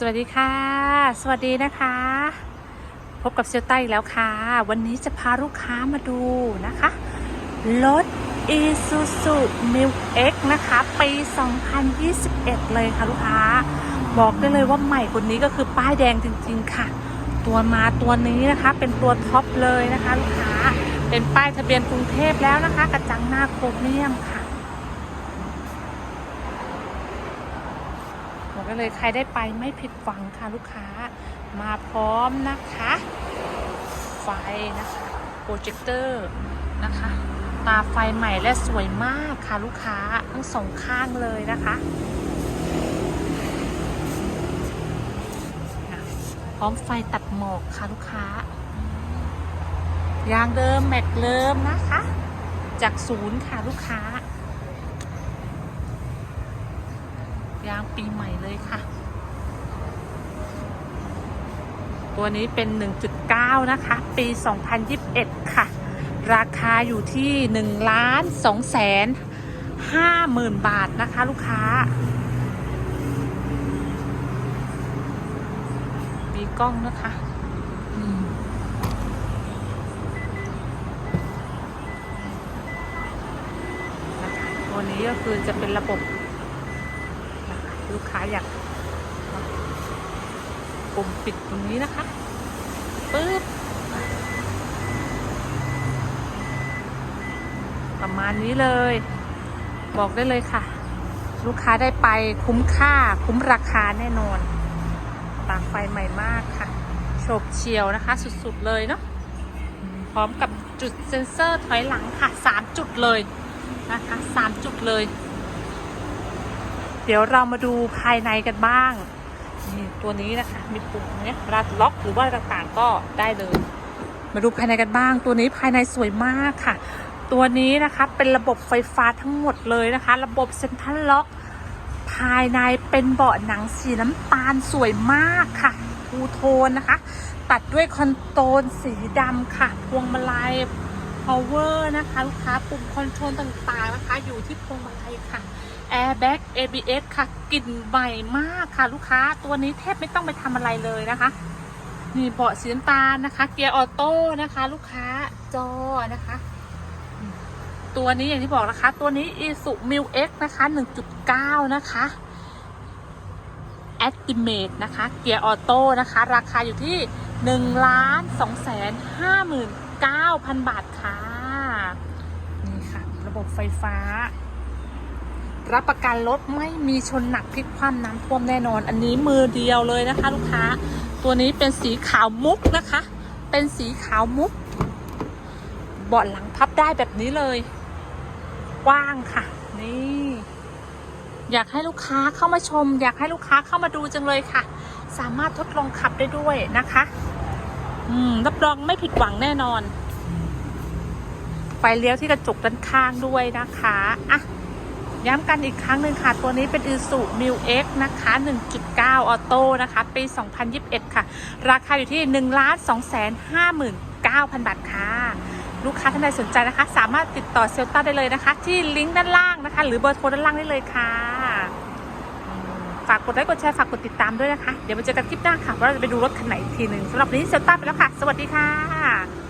สวัสดีค่ะ สวัสดีนะคะ พบกับเซลต้าอีกแล้วค่ะ วันนี้จะพาลูกค้ามาดูนะคะ รถ Isuzu m i l X นะคะ ปี 2021 เลยค่ะลูกค้า บอกได้เลยว่าใหม่คนนี้ก็คือป้ายแดงจริง ๆ ค่ะ ตัวมาตัวนี้นะคะเป็นตัวท็อปเลยนะคะลูกค้า เป็นป้ายทะเบียนกรุงเทพแล้วนะคะ กระจังหน้าโครเมียมค่ะ บอกได้เลยใครได้ไปไม่ผิดหวังค่ะลูกค้า มาพร้อมนะคะ ไฟนะคะโปรเจคเตอร์นะคะ ตาไฟใหม่และสวยมากค่ะลูกค้าทั้งสองข้างเลยนะคะนะพร้อมไฟตัดหมอกค่ะลูกค้ายางเดิมแม็กเดิมนะคะ จากศูนย์ค่ะลูกค้า ยางปีใหม่เลยค่ะ ตัวนี้เป็น 1.9 นะคะ ปี 2021 ค่ะ ราคาอยู่ที่ 1 ล้าน2แสน5หมื่นบาทนะคะ ลูกค้า มีกล้องนะคะตัวนี้ก็คือจะเป็นระบบ ลูกค้าอยากปุ่มปิดตรงนี้นะคะปึ๊บประมาณนี้เลย บอกได้เลยค่ะ ลูกค้าได้ไปคุ้มค่าคุ้มราคาแน่นอนตากไฟใหม่มากค่ะโฉบเฉียวนะคะ สุดๆเลยเนาะพร้อมกับจุดเซ็นเซอร์ถอยหลังค่ะ 3 จุดเลยนะคะ 3 จุดเลย เดี๋ยวเรามาดูภายในกันบ้างนี่ตัวนี้นะคะมีปุ่มเนี้ยเวลาล็อกหรือว่าต่างๆก็ได้เลย มาดูภายในกันบ้าง ตัวนี้ภายในสวยมากค่ะ ตัวนี้นะคะเป็นระบบไฟฟ้าทั้งหมดเลยนะคะ ระบบเซ็นทรัลล็อก ภายในเป็นเบาะหนังสีน้ำตาลสวยมากค่ะทูโทนนะคะ ตัดด้วยคอนโทรลสีดำค่ะ พวงมาลัย power นะคะ ลูกค้าปุ่มคอนโทรลต่างๆนะคะ อยู่ที่พวงมาลัยค่ะ airbag ABS ค่ะกลิ่นใหม่มากค่ะลูกค้าตัวนี้แทบไม่ต้องไปทำอะไรเลยนะคะนี่เบาะสีน้ำตาลนะคะ เกียร์ออโต้นะคะ ลูกค้าจอนะคะ ตัวนี้อย่างที่บอกนะคะ ตัวนี้ Isuzu m i l X นะคะ 1.9 นะคะ Estimate นะคะ เกียร์ออโต้นะคะ ราคาอยู่ที่1ล้าน2แสน59,000 บาทค่ะ นี่ค่ะ ระบบไฟฟ้า รับประกันรถไม่มีชนหนักพลิกคว่ำน้ำท่วมแน่นอน อันนี้มือเดียวเลยนะคะ ลูกค้า ตัวนี้เป็นสีขาวมุกนะคะ เป็นสีขาวมุกเบาะหลังพับได้แบบนี้เลย กว้างค่ะ นี่ อยากให้ลูกค้าเข้ามาชม อยากให้ลูกค้าเข้ามาดูจังเลยค่ะ สามารถทดลองขับได้ด้วยนะคะ อืมรับรองไม่ผิดหวังแน่นอน ไฟเลี้ยวที่กระจกด้านข้างด้วยนะคะอะ ย้ำกันอีกครั้งหนึ่งค่ะ ตัวนี้เป็น Isuzu m i l X นะคะ 1.9 ออโต้นะคะ ปี 2021 ค่ะ ราคาอยู่ที่ 1 2 5 9 0 0 0 บาทค่ะ ลูกค้าท่านใดสนใจนะคะ สามารถติดต่อเซลต้าได้เลยนะคะ ที่ลิงก์ด้านล่างนะคะ หรือเบอร์โทรด้านล่างได้เลยค่ะ ฝากกดไลค์กดแชร์ฝากกดติดตามด้วยนะคะ เดี๋ยวมาเจอกันคลิปหน้าค่ะว่าเราจะไปดูรถคันไหนอีกทีหนึ่งสำหรับวันนี้เซลต้าไปแล้วค่ะ สวัสดีค่ะ